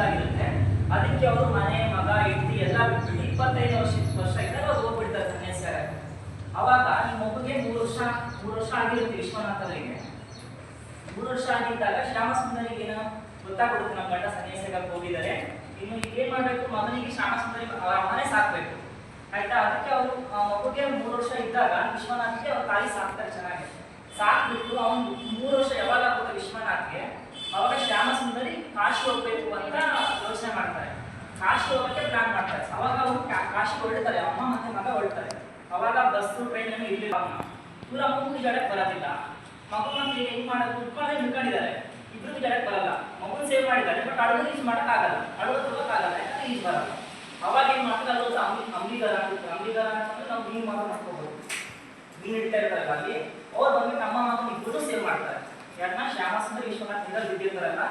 ಆಗಿರುತ್ತೆ ಅದಕ್ಕೆ ಅವರು ಮನೆ, ಮಗ, ಹೆಂಡತಿ ಎಲ್ಲ ಬಿಟ್ಬಿಟ್ಟು ಇಪ್ಪತ್ತೈದು ವರ್ಷ ವರ್ಷ ಇದ್ದಾಗ ಅವ್ರು ಹೋಗ್ಬಿಡ್ತಾರೆ ಸನ್ಯಾಸಿಯಾಗ ಅವಾಗ ನಿಮ್ಮ ಮಗುಗೆ ಮೂರು ವರ್ಷ ಮೂರು ವರ್ಷ ಆಗಿರುತ್ತೆ ವಿಶ್ವನಾಥರಿಗೆ ಮೂರು ವರ್ಷ ಆಗಿದ್ದಾಗ ಶ್ಯಾಮಸುಂದರಿಗೆ ಏನೋ ಗೊತ್ತಾಗ್ಬಿಡುತ್ತೆ ನಮ್ಮ ಗಂಡ ಸನ್ಯಾಸಿಗೆ ಹೋಗಿದ್ದಾರೆ. ಇನ್ನು ಏನ್ ಮಾಡ್ಬೇಕು? ಮಗನಿಗೆ ಶ್ಯಾಮಸುಂದರಿ ಅವರ ಮನೆ ಸಾಕ್ಬೇಕು. ಆಯ್ತಾ? ಅದಕ್ಕೆ ಅವರು ಮಗುಗೆ ಮೂರು ವರ್ಷ ಇದ್ದಾಗ ವಿಶ್ವನಾಥ್ಗೆ ಅವ್ರ ತಾಯಿ ಸಾಕ್ತಾರೆ ಚೆನ್ನಾಗಿ. ಸಾಕ್ಬಿಟ್ಟು ಅವನು ಮೂರು ವರ್ಷ ಯಾವಾಗ ಆಗುತ್ತೆ ವಿಶ್ವನಾಥ್ಗೆ ಅವಾಗ ಶ್ಯಾಮಸುಂದರಿ ಕಾಶಿ ಹೋಗ್ಬೇಕು ಅಂತ ಯೋಚನೆ ಮಾಡ್ತಾರೆ ಕಾಶಿ ಹೋಗಕ್ಕೆ ಪ್ಲಾನ್ ಮಾಡ್ತಾರೆ. ಅವಾಗ ಅವರು ಕಾಶಿ ಹೊರಡ್ತಾರೆ ಅಮ್ಮ ಮತ್ತೆ ಮಗ ಹೊರಡ್ತಾರೆ ಅವಾಗ ಬಸ್ಸು ಟ್ರೈನ್ ಏನು ಇರ್ಲಿಲ್ಲ ಅಮ್ಮ. ಜಡಕ್ಕೆ ಮಗು ಜಡಕ್ ಬರೋದಿಲ್ಲ. ಮಗು ಮತ್ತೆ ಹೆಂಗ್ ಮಾಡೋದು? ಉತ್ಪಾದನೆ ಹಿಡ್ಕೊಂಡಿದ್ದಾರೆ ಇಬ್ರು ಜಡಕ್ಕೆ ಬರಲ್ಲ. ಮಗುನ ಸೇವ್ ಮಾಡಿದ್ದಾರೆ ಬಟ್ ಅಡುಗೆ ಯೂಸ್ ಮಾಡೋಕ್ಕಾಗಲ್ಲ. ಅಡುಗೆ ತಗೋಕ್ಕಾಗಲ್ಲ, ಯಾಕಂದ್ರೆ ಯೂಸ್ ಬರಲ್ಲ. ಅವಾಗ ಏನ್ ಮಾಡ್ತಾರೆ? ಅದು ಅಂಬಿಗಾರ ಅಂತ ಅಂಬಿಗರ ಅಂತಂದ್ರೆ ನಾವು ಮೀನು ಮಾತ್ರ ಮಾಡ್ಕೋಬಹುದು ಮೀನು ಇಡ್ತಾ ಇರ್ತಾರಲ್ಲ ಅಲ್ಲಿ ಅವ್ರು ಬಂದು ನಮ್ಮ ಮಗನ ಇಬ್ಬರು ಸೇವ್ ಮಾಡ್ತಾರೆ. ಯಾಕಂದ್ರೆ ಶ್ಯಾಮಸುಂದರ ವಿಶ್ವನಾಥ್ ಇದ್ರಲ್ಲಿ ಬಿದ್ದಿರ್ತಾರಲ್ಲ